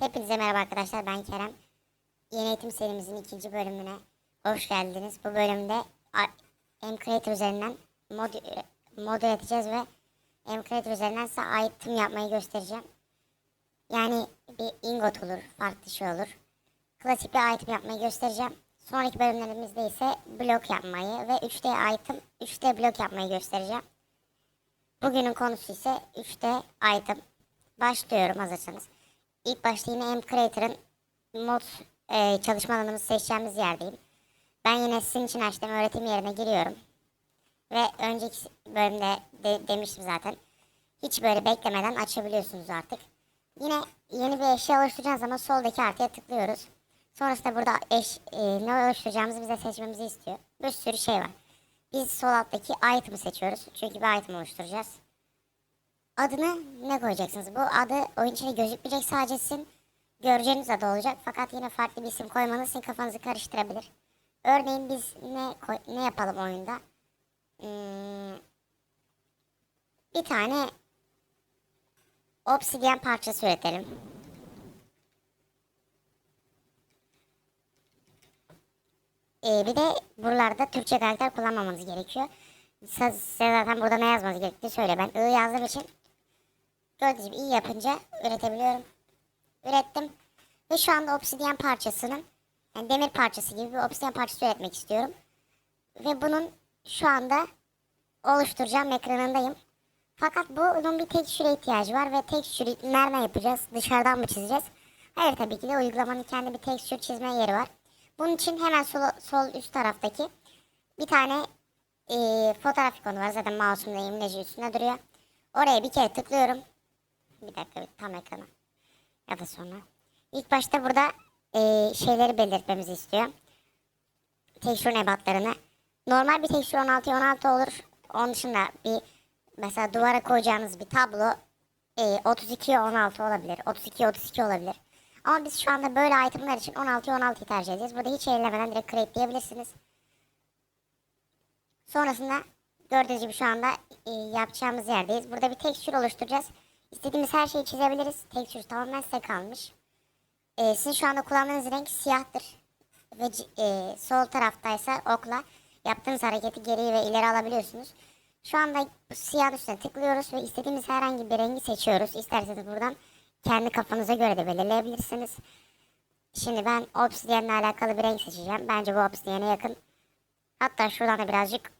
Hepinize merhaba arkadaşlar ben Kerem. Yeni eğitim serimizin ikinci bölümüne hoş geldiniz. Bu bölümde M-Creator üzerinden mod, mod üreteceğiz ve M-Creator üzerinden size item yapmayı göstereceğim. Yani bir ingot olur, farklı şey olur. Klasik bir item yapmayı göstereceğim. Sonraki bölümlerimizde ise blok yapmayı ve 3D item, 3D blok yapmayı göstereceğim. Bugünün konusu ise 3D item. Başlıyorum hazırsanız. İlk başta yine M Creator'ın mod e, çalışma alanımızı seçeceğimiz yerdeyim. Ben yine sizin için açtığım öğretim yerine giriyorum. Ve önceki bölümde de, demiştim zaten. Hiç böyle beklemeden açabiliyorsunuz artık. Yine yeni bir eşya oluşturacağınız zaman soldaki artıya tıklıyoruz. Sonrasında burada eş, e, ne oluşturacağımızı bize seçmemizi istiyor. Bir sürü şey var. Biz sol alttaki item'ı seçiyoruz. Çünkü bir item oluşturacağız. Adını ne koyacaksınız? Bu adı oyun içine gözükmeyecek sadece sizin göreceğiniz adı olacak. Fakat yine farklı bir isim koymanız sizin kafanızı karıştırabilir. Örneğin biz ne ne yapalım oyunda? Hmm, bir tane obsidyen parçası üretelim. Ee, bir de buralarda Türkçe karakter kullanmamanız gerekiyor. Size zaten burada ne yazmanız gerektiğini söyle. Ben I yazdığım için gördüğünüz gibi iyi yapınca üretebiliyorum. Ürettim. Ve şu anda obsidyen parçasının yani demir parçası gibi bir obsidyen parçası üretmek istiyorum. Ve bunun şu anda oluşturacağım ekranındayım. Fakat bunun bir tekstüre ihtiyacı var ve tekstürü nereden yapacağız? Dışarıdan mı çizeceğiz? Hayır tabii ki de uygulamanın kendi bir tekstür çizme yeri var. Bunun için hemen sol, sol üst taraftaki bir tane e, fotoğraf ikonu var. Zaten mouse'umda imleci üstünde duruyor. Oraya bir kere tıklıyorum. Bir dakika tam ekrana. Ya da sonra. İlk başta burada e, şeyleri belirtmemizi istiyor. Tekstür nebatlarını. Normal bir tekstür 16 16 olur. Onun dışında bir mesela duvara koyacağınız bir tablo e, 32 16 olabilir. 32 32 olabilir. Ama biz şu anda böyle itemler için 16 16'yı tercih edeceğiz. Burada hiç ellemeden direkt create diyebilirsiniz. Sonrasında gördüğünüz gibi şu anda e, yapacağımız yerdeyiz. Burada bir tekstür oluşturacağız. İstediğimiz her şeyi çizebiliriz. Tekstür tamamen size kalmış. E, sizin şu anda kullandığınız renk siyahtır. Ve e, sol taraftaysa okla yaptığınız hareketi geri ve ileri alabiliyorsunuz. Şu anda bu siyahın üstüne tıklıyoruz ve istediğimiz herhangi bir rengi seçiyoruz. İsterseniz buradan kendi kafanıza göre de belirleyebilirsiniz. Şimdi ben obsidiyenle alakalı bir renk seçeceğim. Bence bu obsidiyene yakın. Hatta şuradan da birazcık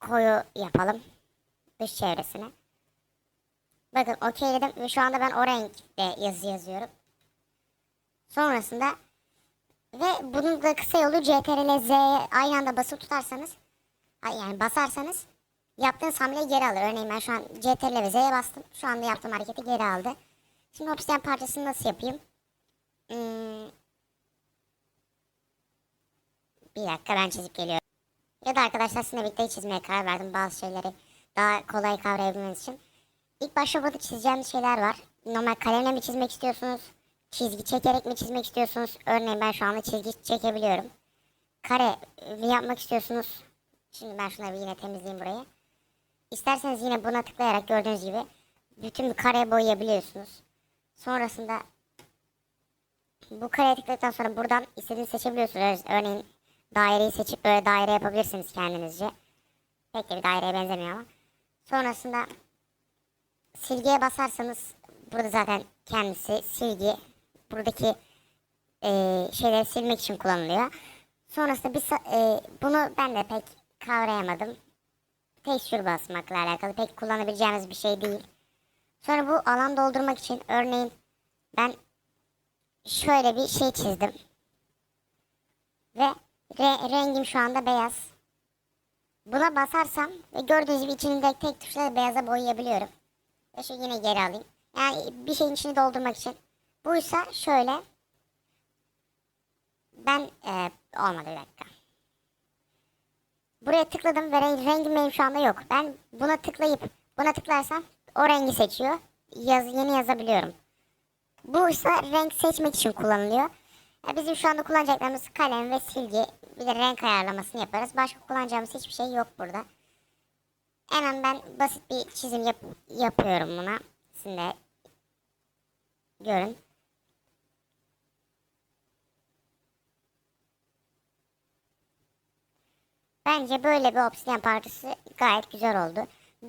koyu yapalım. Dış çevresine. Bakın okeyledim ve şu anda ben o renkte yazı yazıyorum. Sonrasında ve bunun da kısa yolu CTRL Z'ye aynı anda basılı tutarsanız yani basarsanız yaptığınız hamleyi geri alır. Örneğin ben şu an CTRL ve Z'ye bastım. Şu anda yaptığım hareketi geri aldı. Şimdi obsidiyen parçasını nasıl yapayım? Hmm. Bir dakika ben çizip geliyorum. Ya da arkadaşlar sizinle birlikte çizmeye karar verdim bazı şeyleri daha kolay kavrayabilmeniz için. İlk başta burada çizeceğimiz şeyler var. Normal kalemle mi çizmek istiyorsunuz? Çizgi çekerek mi çizmek istiyorsunuz? Örneğin ben şu anda çizgi çekebiliyorum. Kare mi yapmak istiyorsunuz? Şimdi ben şunları yine temizleyeyim burayı. İsterseniz yine buna tıklayarak gördüğünüz gibi bütün bir kareye boyayabiliyorsunuz. Sonrasında bu kareye tıkladıktan sonra buradan istediğinizi seçebiliyorsunuz. Örneğin daireyi seçip böyle daire yapabilirsiniz kendinizce. Pek de bir daireye benzemiyor ama. Sonrasında silgiye basarsanız burada zaten kendisi silgi buradaki e, şeyleri silmek için kullanılıyor. Sonrasında bir e, bunu ben de pek kavrayamadım. Tekstür basmakla alakalı pek kullanabileceğimiz bir şey değil. Sonra bu alan doldurmak için örneğin ben şöyle bir şey çizdim. Ve re- rengim şu anda beyaz. Buna basarsam ve gördüğünüz gibi içinde tek tuşla beyaza boyayabiliyorum. Ve şu yine geri alayım. Yani bir şeyin içini doldurmak için. Buysa şöyle. Ben e, olmadı bir dakika. Buraya tıkladım ve re- rengim benim şu anda yok. Ben buna tıklayıp buna tıklarsam o rengi seçiyor. Yaz, yeni yazabiliyorum. Bu ise renk seçmek için kullanılıyor. Ya bizim şu anda kullanacaklarımız kalem ve silgi. Bir de renk ayarlamasını yaparız. Başka kullanacağımız hiçbir şey yok burada. Hemen ben basit bir çizim yap yapıyorum buna. Sizin de görün. Bence böyle bir obsidyen parçası gayet güzel oldu.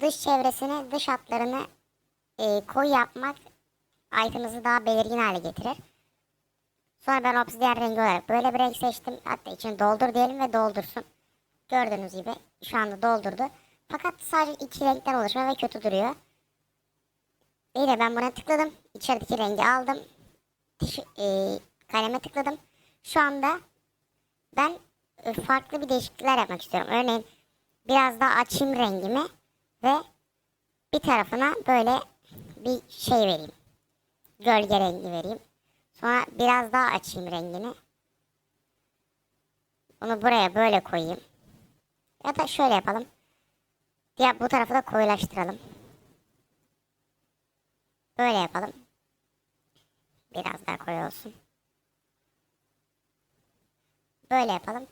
Dış çevresini, dış hatlarını e, koyu yapmak item'ımızı daha belirgin hale getirir. Sonra ben obsidyen rengi olarak böyle bir renk seçtim. Hatta içini doldur diyelim ve doldursun. Gördüğünüz gibi şu anda doldurdu. Fakat sadece iki renkten oluşma ve kötü duruyor. Yine ben buna tıkladım. İçerideki rengi aldım. Tiş- e, kaleme tıkladım. Şu anda ben e, farklı bir değişiklikler yapmak istiyorum. Örneğin biraz daha açayım rengimi ve bir tarafına böyle bir şey vereyim. Gölge rengi vereyim. Sonra biraz daha açayım rengini. Bunu buraya böyle koyayım. Ya da şöyle yapalım. Diğer bu tarafı da koyulaştıralım. Böyle yapalım. Biraz daha koyu olsun. Böyle yapalım.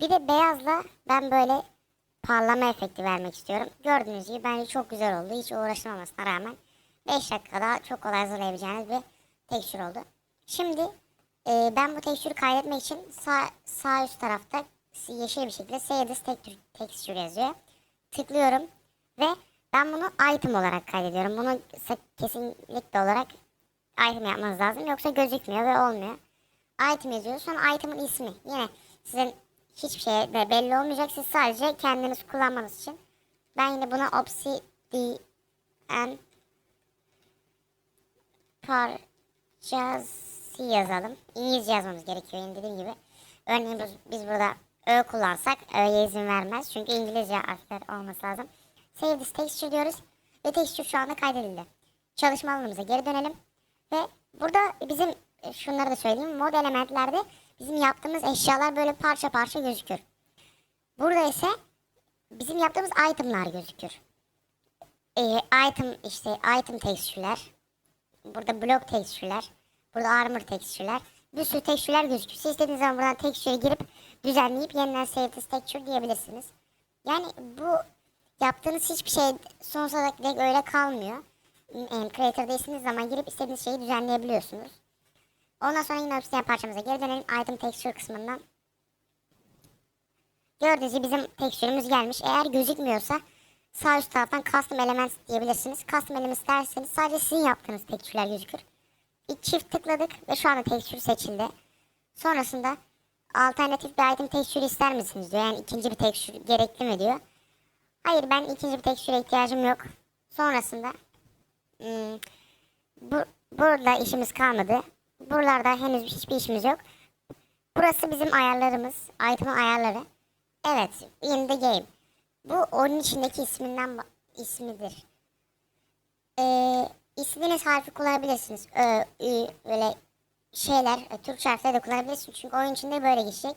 Bir de beyazla ben böyle parlama efekti vermek istiyorum. Gördüğünüz gibi bence çok güzel oldu. Hiç uğraşmamasına rağmen 5 dakikada çok kolay hazırlayabileceğiniz bir tekstür oldu. Şimdi e, ben bu tekstürü kaydetmek için sağ, sağ üst tarafta yeşil bir şekilde Save tekstür, tekstür yazıyor. Tıklıyorum ve ben bunu item olarak kaydediyorum. Bunu kesinlikle olarak item yapmanız lazım. Yoksa gözükmüyor ve olmuyor. Item yazıyoruz. Sonra item'ın ismi. Yine sizin hiçbir şey de belli olmayacak. Siz sadece kendiniz kullanmanız için. Ben yine buna obsidian parçası yazalım. İngilizce yazmamız gerekiyor yine dediğim gibi. Örneğin biz burada Ö kullansak Ö'ye izin vermez. Çünkü İngilizce harfler olması lazım. Save this texture diyoruz. Ve texture şu anda kaydedildi. Çalışma alanımıza geri dönelim. Ve burada bizim e, şunları da söyleyeyim. Mod elementlerde bizim yaptığımız eşyalar böyle parça parça gözükür. Burada ise bizim yaptığımız itemlar gözükür. Ee, item işte item tekstürler. Burada blok tekstürler. Burada armor tekstürler. Bir sürü tekstürler gözükür. Siz istediğiniz zaman buradan tekstüre girip düzenleyip yeniden save this texture diyebilirsiniz. Yani bu yaptığınız hiçbir şey sonsuza dek öyle kalmıyor. Creator'daysınız zaman girip istediğiniz şeyi düzenleyebiliyorsunuz. Ondan sonra yine obsidian parçamıza geri dönelim. Item texture kısmından. Gördüğünüz gibi bizim tekstürümüz gelmiş. Eğer gözükmüyorsa sağ üst taraftan custom elements diyebilirsiniz. Custom elements derseniz sadece sizin yaptığınız tekstürler gözükür. İlk çift tıkladık ve şu anda tekstür seçildi. Sonrasında alternatif bir item tekstürü ister misiniz diyor. Yani ikinci bir tekstür gerekli mi diyor. Hayır ben ikinci bir tekstüre ihtiyacım yok. Sonrasında hmm, bu, burada işimiz kalmadı. Buralarda henüz hiçbir işimiz yok. Burası bizim ayarlarımız. Item'ın ayarları. Evet. In the game. Bu oyunun içindeki isminden ismidir. Ee, istediğiniz harfi kullanabilirsiniz. Ö, ü, böyle şeyler, e, Türkçe harfleri de kullanabilirsiniz. Çünkü oyun içinde böyle geçecek.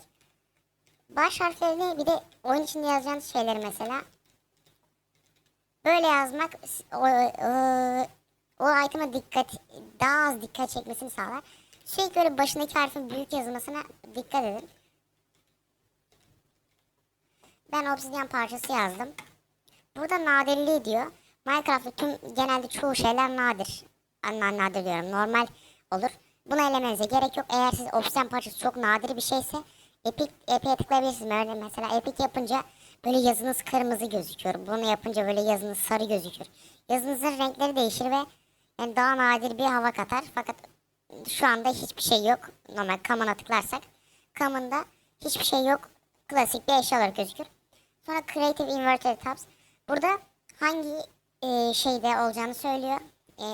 Baş harflerini bir de oyun içinde yazacağınız şeyleri mesela böyle yazmak o, o, o item'a dikkat daha az dikkat çekmesini sağlar. Sürekli böyle başındaki harfin büyük yazılmasına dikkat edin. Ben obsidian parçası yazdım. Burada nadirliği diyor. Minecraft'ta tüm genelde çoğu şeyler nadir. Anlar nadir diyorum. Normal olur. Buna elemenize gerek yok. Eğer siz obsidian parçası çok nadir bir şeyse Epic, Epic'e tıklayabilirsiniz. Örneğin mesela Epic yapınca böyle yazınız kırmızı gözüküyor. Bunu yapınca böyle yazınız sarı gözükür. Yazınızın renkleri değişir ve yani daha nadir bir hava katar. Fakat şu anda hiçbir şey yok. Normal Common'a tıklarsak. Common'da hiçbir şey yok. Klasik bir eşya olarak gözükür. Sonra Creative Inverted Tabs. Burada hangi e, şeyde olacağını söylüyor. E,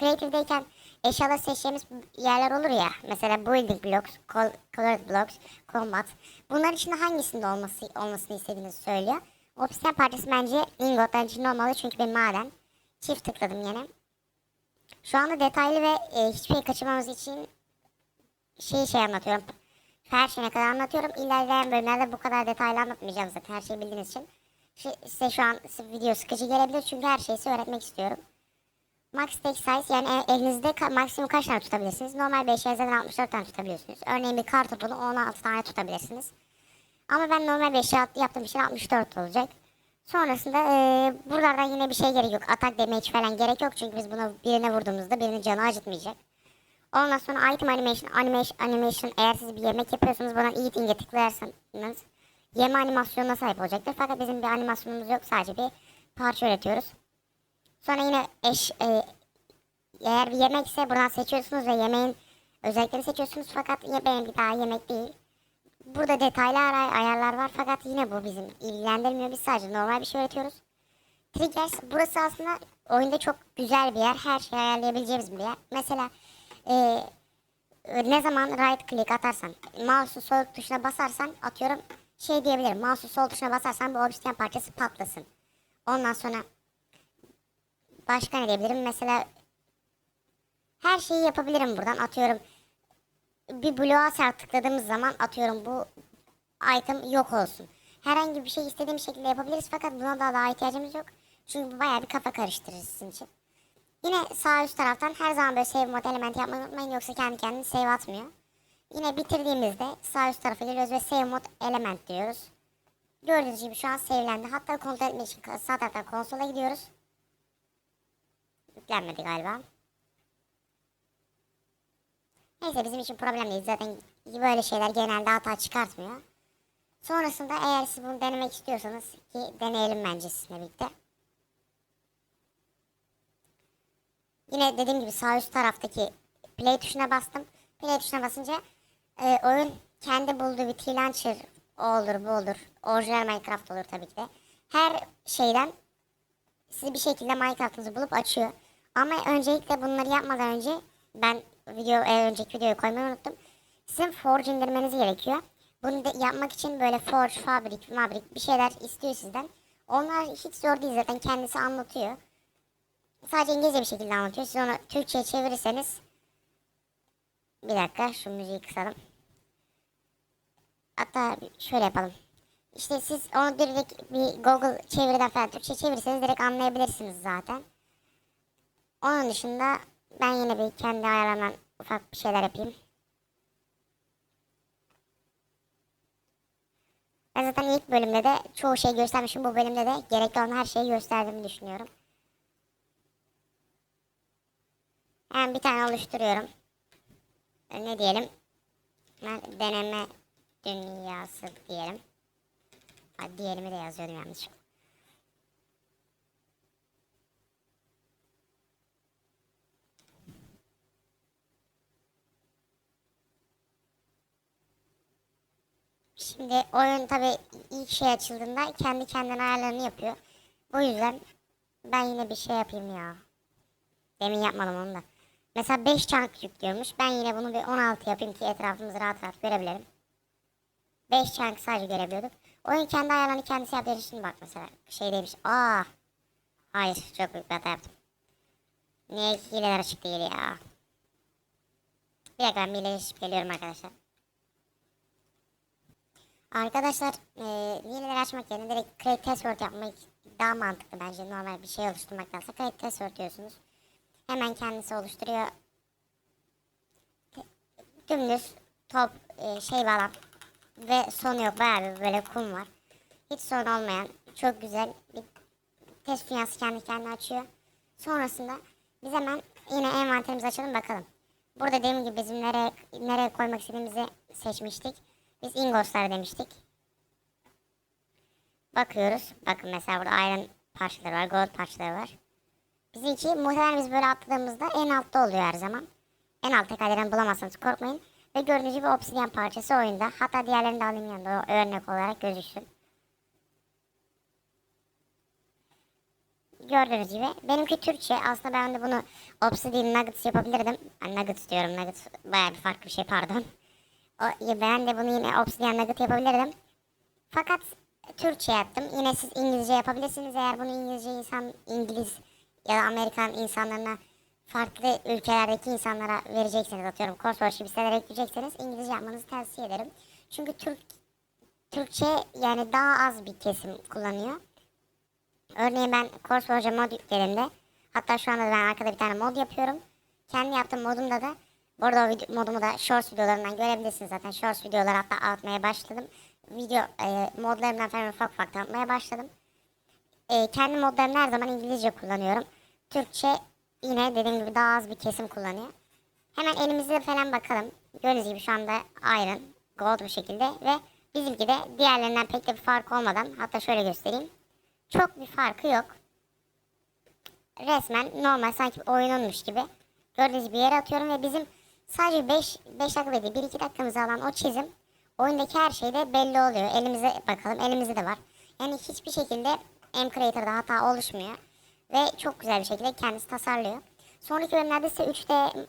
Creative'deyken eşyalar seçeceğimiz yerler olur ya. Mesela Building Blocks, Col Colored Blocks, Combat. Bunların içinde hangisinde olması olmasını istediğinizi söylüyor. Obsidian parçası bence ingotların içinde olmalı çünkü bir maden. Çift tıkladım yine. Şu anda detaylı ve e, hiçbir şey kaçırmamız için şey şey anlatıyorum. Her şeyine kadar anlatıyorum. İlerleyen bölümlerde bu kadar detaylı anlatmayacağım zaten her şeyi bildiğiniz için. Size şu an video sıkıcı gelebilir çünkü her şeyi öğretmek istiyorum. Max take size yani e- elinizde ka- maksimum kaç tane tutabilirsiniz? Normal bir eşya zaten 64 tane tutabiliyorsunuz. Örneğin bir kar topunu 16 tane tutabilirsiniz. Ama ben normal bir eşya yaptığım için 64 olacak. Sonrasında e, buralardan yine bir şey gerek yok. Atak damage falan gerek yok. Çünkü biz bunu birine vurduğumuzda birinin canı acıtmayacak. Ondan sonra item animation, animation, animation eğer siz bir yemek yapıyorsanız buradan eating'e tıklarsanız yeme animasyonuna sahip olacaktır. Fakat bizim bir animasyonumuz yok. Sadece bir parça üretiyoruz. Sonra yine eş, e, eğer bir yemekse buradan seçiyorsunuz ve yemeğin özelliklerini seçiyorsunuz. Fakat yemeğin bir daha yemek değil. Burada detaylı ara- ayarlar var fakat yine bu bizim ilgilendirmiyor. Biz sadece normal bir şey üretiyoruz. Triggers burası aslında oyunda çok güzel bir yer. Her şeyi ayarlayabileceğimiz bir yer. Mesela e, ne zaman right click atarsan, mouse'u sol tuşuna basarsan atıyorum şey diyebilirim. Mouse'u sol tuşuna basarsan bu obsidian parçası patlasın. Ondan sonra başka ne diyebilirim? Mesela her şeyi yapabilirim buradan. Atıyorum bir bloğa sağ tıkladığımız zaman atıyorum bu item yok olsun. Herhangi bir şey istediğim şekilde yapabiliriz fakat buna daha, daha ihtiyacımız yok. Çünkü bu bayağı bir kafa karıştırır sizin için. Yine sağ üst taraftan her zaman böyle save mode elementi yapmayı unutmayın yoksa kendi kendine save atmıyor. Yine bitirdiğimizde sağ üst tarafa geliyoruz ve save mode element diyoruz. Gördüğünüz gibi şu an save'lendi. Hatta kontrol etmek için sağ taraftan konsola gidiyoruz. Yüklenmedi galiba. Neyse bizim için problem değil. Zaten böyle şeyler genelde hata çıkartmıyor. Sonrasında eğer siz bunu denemek istiyorsanız ki deneyelim bence sizinle birlikte. Yine dediğim gibi sağ üst taraftaki play tuşuna bastım. Play tuşuna basınca e, oyun kendi bulduğu bir T-Launcher olur bu olur. Orijinal Minecraft olur tabii ki de. Her şeyden siz bir şekilde Minecraft'ınızı bulup açıyor. Ama öncelikle bunları yapmadan önce ben video e, önceki videoyu koymayı unuttum. Sizin Forge indirmeniz gerekiyor. Bunu da yapmak için böyle Forge, Fabric, Mabrik bir şeyler istiyor sizden. Onlar hiç zor değil zaten kendisi anlatıyor. Sadece İngilizce bir şekilde anlatıyor. Siz onu Türkçe'ye çevirirseniz bir dakika şu müziği kısalım. Hatta şöyle yapalım. İşte siz onu direkt bir Google çeviriden falan Türkçe çevirirseniz direkt anlayabilirsiniz zaten. Onun dışında ben yine bir kendi ayarlarımdan ufak bir şeyler yapayım. Ben zaten ilk bölümde de çoğu şey göstermişim. Bu bölümde de gerekli olan her şeyi gösterdiğimi düşünüyorum. Hemen bir tane oluşturuyorum. E, Ne diyelim? Ben deneme dünyası diyelim. Diğerimi de yazıyordum yanlışlıkla. Şimdi oyun tabi ilk şey açıldığında kendi kendine ayarlarını yapıyor. Bu yüzden ben yine bir şey yapayım ya. Demin yapmadım onu da. Mesela 5 çank yüklüyormuş. Ben yine bunu bir 16 yapayım ki etrafımızı rahat rahat görebilelim. 5 çank sadece görebiliyorduk. Oyun kendi ayarlarını kendisi yapıyor. Şimdi bak mesela şey demiş. Aa. Hayır çok büyük hata yaptım. Niye hileler değil ya. Bir dakika ben bir geliyorum arkadaşlar. Arkadaşlar e, hileleri açmak yerine direkt create password yapmak daha mantıklı bence normal bir şey oluşturmaktansa create password diyorsunuz. Hemen kendisi oluşturuyor. Dümdüz top e, şey bağlam ve sonu yok bayağı bir böyle kum var. Hiç sorun olmayan çok güzel bir test dünyası kendi kendine açıyor. Sonrasında biz hemen yine envanterimizi açalım bakalım. Burada dediğim gibi bizim nereye, nereye koymak istediğimizi seçmiştik. Biz ingoslar demiştik. Bakıyoruz. Bakın mesela burada iron parçaları var, gold parçaları var. Bizimki muhtemelen biz böyle atladığımızda en altta oluyor her zaman. En alt tekerlerini bulamazsanız korkmayın. Ve gördüğünüz gibi obsidian parçası oyunda. Hatta diğerlerini de alayım yanında o örnek olarak gözüksün. Gördüğünüz gibi benimki Türkçe. Aslında ben de bunu Obsidian Nuggets yapabilirdim. Ay, nuggets diyorum. Nuggets bayağı bir farklı bir şey pardon. O, ben de bunu yine Obsidian Nugget yapabilirdim. Fakat Türkçe yaptım. Yine siz İngilizce yapabilirsiniz. Eğer bunu İngilizce insan, İngiliz ya da Amerikan insanlarına farklı ülkelerdeki insanlara verecekseniz atıyorum gibi sitelere ekleyecekseniz İngilizce yapmanızı tavsiye ederim. Çünkü Türk Türkçe yani daha az bir kesim kullanıyor. Örneğin ben Coursework'a mod yüklerimde hatta şu anda ben arkada bir tane mod yapıyorum. Kendi yaptığım modumda da bu arada o video, modumu da Shorts videolarından görebilirsiniz zaten. Shorts videolar hatta atmaya başladım. Video e, modlarımdan falan ufak ufak tanıtmaya başladım. E, kendi modlarımı her zaman İngilizce kullanıyorum. Türkçe yine dediğim gibi daha az bir kesim kullanıyor. Hemen elimizde falan bakalım. Gördüğünüz gibi şu anda iron, gold bu şekilde ve Bizimki de diğerlerinden pek de bir fark olmadan hatta şöyle göstereyim. Çok bir farkı yok. Resmen normal sanki oyununmuş gibi. Gördüğünüz gibi yere atıyorum ve bizim sadece 5 5 dakika değil 1-2 dakikamızı alan o çizim oyundaki her şeyde belli oluyor. Elimize bakalım. Elimizde de var. Yani hiçbir şekilde M Creator'da hata oluşmuyor. Ve çok güzel bir şekilde kendisi tasarlıyor. Sonraki bölümlerde size 3D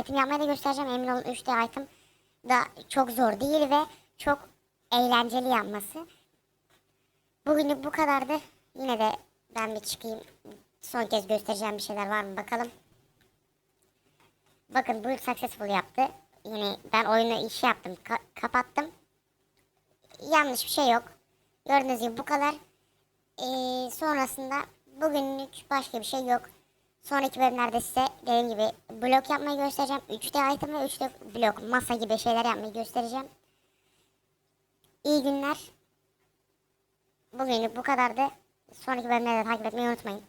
item yapmayı da göstereceğim. Emin olun 3D item da çok zor değil ve çok eğlenceli yapması. Bugünlük bu kadardı. Yine de ben bir çıkayım. Son kez göstereceğim bir şeyler var mı bakalım. Bakın bu successful yaptı. Yine ben oyunu işi yaptım. ka- kapattım. Yanlış bir şey yok. Gördüğünüz gibi bu kadar. Ee, sonrasında bugünlük başka bir şey yok. Sonraki bölümlerde size dediğim gibi blok yapmayı göstereceğim. 3D item ve 3D blok masa gibi şeyler yapmayı göstereceğim. İyi günler. Bugünlük bu kadardı. Sonraki bölümleri de takip etmeyi unutmayın.